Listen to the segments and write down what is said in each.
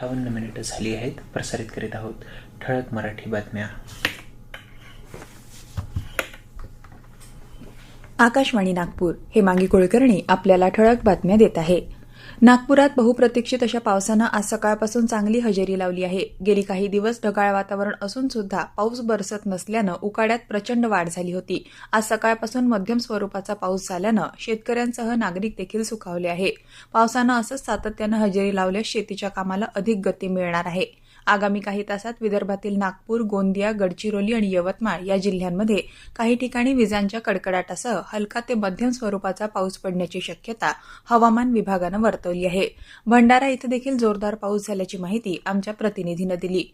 अठ्ठावन्न मिनिटं झाली आहेत. प्रसारित करीत आहोत ठळक मराठी बातम्या. आकाशवाणी नागपूर. हे मांगी कुलकर्णी आपल्याला ठळक बातम्या देत आहे. नागपुरात बहुप्रतीक्षित अशा पावसानं आज सकाळपासून चांगली हजेरी लावली आहे. गेली काही दिवस ढगाळ वातावरण असून सुद्धा पाऊस बरसत नसल्यानं उकाड्यात प्रचंड वाढ झाली होती. आज सकाळपासून मध्यम स्वरूपाचा पाऊस झाल्यानं शेतकऱ्यांसह नागरिक देखील सुखावले आहे. पावसानं असंच सातत्यानं हजेरी लावल्यास शेतीच्या कामाला अधिक गती मिळणार आहे. आगामी काही तासात विदर्भातील नागपूर गोंदिया गडचिरोली आणि यवतमाळ या जिल्ह्यांमध्ये काही ठिकाणी विजांच्या कडकडाटासह हलका ते मध्यम स्वरूपाचा पाऊस पडण्याची शक्यता हवामान विभागानं वर्तवली आहे. भंडारा इथं देखील जोरदार पाऊस झाल्याची माहिती आमच्या प्रतिनिधीनं दिली.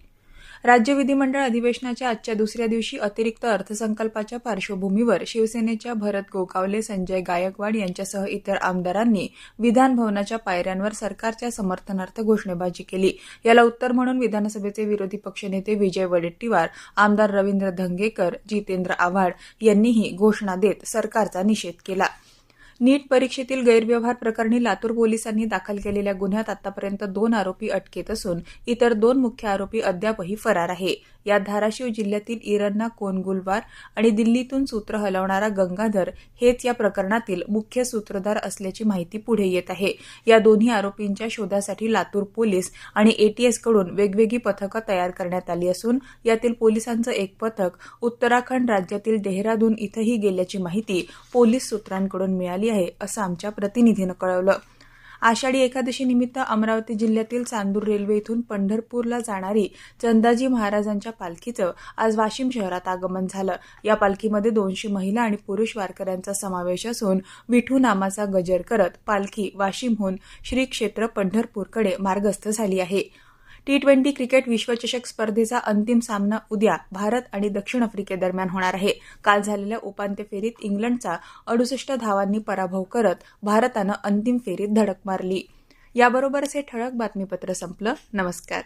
राज्य विधिमंडळ अधिवेशनाच्या आजच्या दुसऱ्या दिवशी अतिरिक्त अर्थसंकल्पाच्या पार्श्वभूमीवर शिवसेनेच्या भरत गोगावले संजय गायकवाड यांच्यासह इतर आमदारांनी विधानभवनाच्या पायऱ्यांवर सरकारच्या समर्थनार्थ घोषणाबाजी केली. याला उत्तर म्हणून विधानसभेचे विरोधी पक्षनेते विजय वडेट्टीवार आमदार रवींद्र धंगेकर जितेंद्र आव्हाड यांनीही घोषणा देत सरकारचा निषेध केला. नीट परीक्षेतील गैरव्यवहार प्रकरणी लातूर पोलिसांनी दाखल केलेल्या गुन्ह्यात आतापर्यंत दोन आरोपी अटकेत असून इतर दोन मुख्य आरोपी अद्यापही फरार आहे. यात धाराशिव जिल्ह्यातील इरन्ना कोनगुलवार आणि दिल्लीतून सूत्र हलवणारा गंगाधर हेच या प्रकरणातील मुख्य सूत्रधार असल्याची माहिती पुढे येत आहे. या दोन्ही आरोपींच्या शोधासाठी लातूर पोलीस आणि एटीएसकडून वेगवेगळी पथकं तयार करण्यात आली असून यातील पोलिसांचं एक पथक उत्तराखंड राज्यातील डेहराडून इथंही गेल्याची माहिती पोलीस सूत्रांकडून मिळाली आहे असं आमच्या प्रतिनिधीनं कळवलं. आषाढी एकादशी निमित्त अमरावती जिल्ह्यातील चांदूर रेल्वे इथून पंढरपूरला जाणारी चंदाजी महाराजांच्या पालखीचं आज वाशिम शहरात आगमन झालं. या पालखीमध्ये दोनशे महिला आणि पुरुष वारकऱ्यांचा समावेश असून विठू नामाचा गजर करत पालखी वाशिमहून श्री क्षेत्र पंढरपूरकडे मार्गस्थ झाली आहे. टी ट्वेंटी क्रिकेट विश्वचषक स्पर्धेचा अंतिम सामना उद्या भारत आणि दक्षिण आफ्रिकेदरम्यान होणार आहे. काल झालेल्या उपांत्य फेरीत इंग्लंडचा अडुसष्ट धावांनी पराभव करत भारतानं अंतिम फेरीत धडक मारली. याबरोबरच हे ठळक बातमीपत्र संपलं. नमस्कार.